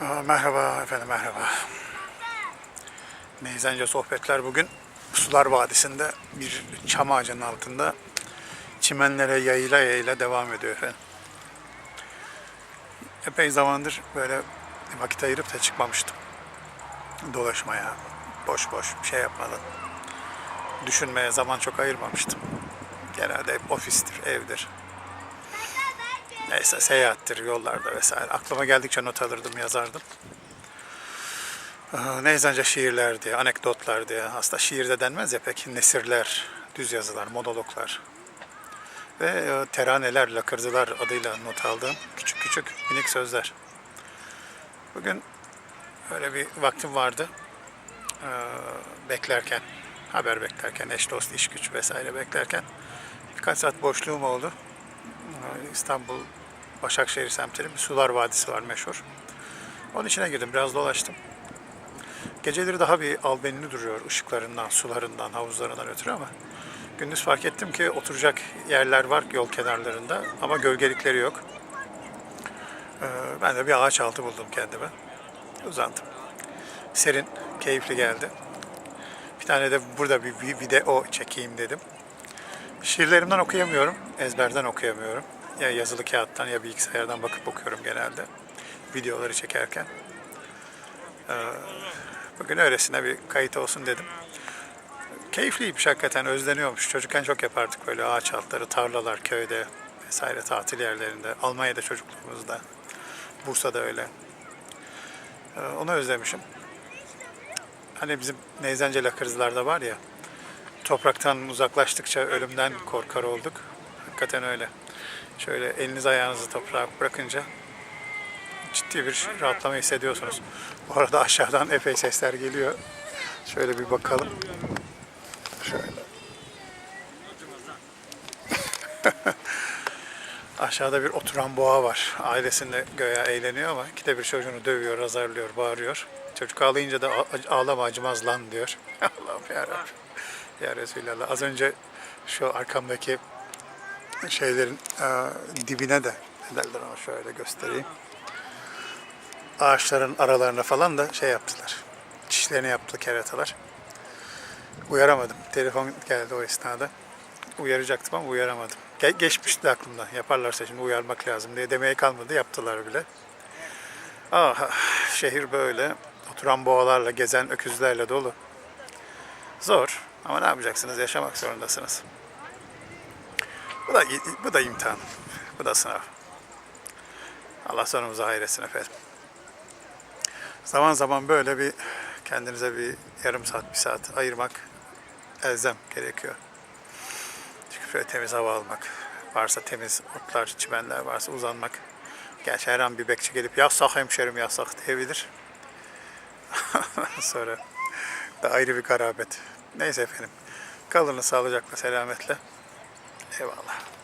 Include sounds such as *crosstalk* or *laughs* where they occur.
Merhaba efendim merhaba. Neyzence sohbetler bugün Sular Vadisi'nde bir çam ağacının altında çimenlere yayıla yayıla devam ediyor efendim. Epey zamandır böyle vakit ayırıp da çıkmamıştım. Dolaşmaya, boş boş bir şey yapmadan. Düşünmeye zaman çok ayırmamıştım. Genelde hep ofistir, evdir. Neyse seyahattir, yollarda vesaire. Aklıma geldikçe not alırdım, yazardım. Aa, Neyzence şiirler diye, anekdotlar diye. Aslında şiir de denmez ya pek. Nesirler, düz yazılar, monologlar. Ve e, teraneler, lakırdılar adıyla not aldığım küçük küçük minik sözler. Bugün öyle bir vaktim vardı. Ee, beklerken, haber beklerken, eş dost, iş güç vesaire beklerken birkaç saat boşluğum oldu. Ee, İstanbul Başakşehir semtinin bir Sular Vadisi var meşhur. Onun içine girdim, biraz dolaştım. Geceleri daha bir albenili duruyor ışıklarından, sularından, havuzlarından ötürü ama gündüz fark ettim ki oturacak yerler var yol kenarlarında ama gölgelikleri yok. Ee, ben de bir ağaç altı buldum kendime. Uzandım. Serin, keyifli geldi. Bir tane de burada bir, video çekeyim dedim. Şiirlerimden okuyamıyorum, ezberden okuyamıyorum. Ya yazılı kağıttan ya bilgisayardan bakıp okuyorum genelde. Videoları çekerken. Ee, bugün öylesine bir kayıt olsun dedim. Keyifliymiş hakikaten, özleniyormuş. Çocukken çok yapardık böyle ağaç altları, tarlalar, köyde vesaire tatil yerlerinde. Almanya'da çocukluğumuzda. Bursa'da öyle. Ee, onu özlemişim. Hani bizim Neyzence lakırızlarda var ya, topraktan uzaklaştıkça ölümden korkar olduk. Hakikaten öyle. Şöyle eliniz ayağınızı toprağa bırakınca ciddi bir rahatlama hissediyorsunuz. Bu arada aşağıdan epey sesler geliyor. Şöyle bir bakalım. Şöyle. *laughs* Aşağıda bir oturan boğa var. Ailesinde göya eğleniyor ama ikide bir çocuğunu dövüyor, azarlıyor, bağırıyor. Çocuk ağlayınca da "A- ağlama acımaz lan diyor. *laughs* Allah'ım yarabbim. Ya Resulallah. Az önce şu arkamdaki şeylerin e, dibine de ne derler ama şöyle göstereyim. Ağaçların aralarına falan da şey yaptılar. Çişlerini yaptı keratalar. Uyaramadım. Telefon geldi o esnada. Uyaracaktım ama uyaramadım. Ge- geçmişti aklımdan. Yaparlarsa şimdi uyarmak lazım diye demeye kalmadı. Yaptılar bile. Ah, şehir böyle. Oturan boğalarla, gezen öküzlerle dolu. Zor. Ama ne yapacaksınız? Yaşamak zorundasınız. Bu da, bu da imtihan. Bu da sınav. Allah sonumuzu hayretsin efendim. Zaman zaman böyle bir kendinize bir yarım saat, bir saat ayırmak elzem gerekiyor. Çünkü şöyle temiz hava almak, varsa temiz otlar, çimenler varsa uzanmak. Gerçi her an bir bekçi gelip yasak hemşerim yasak diyebilir. *laughs* Sonra da ayrı bir garabet. Neyse efendim. Kalın sağlıcakla, selametle. Eyvallah.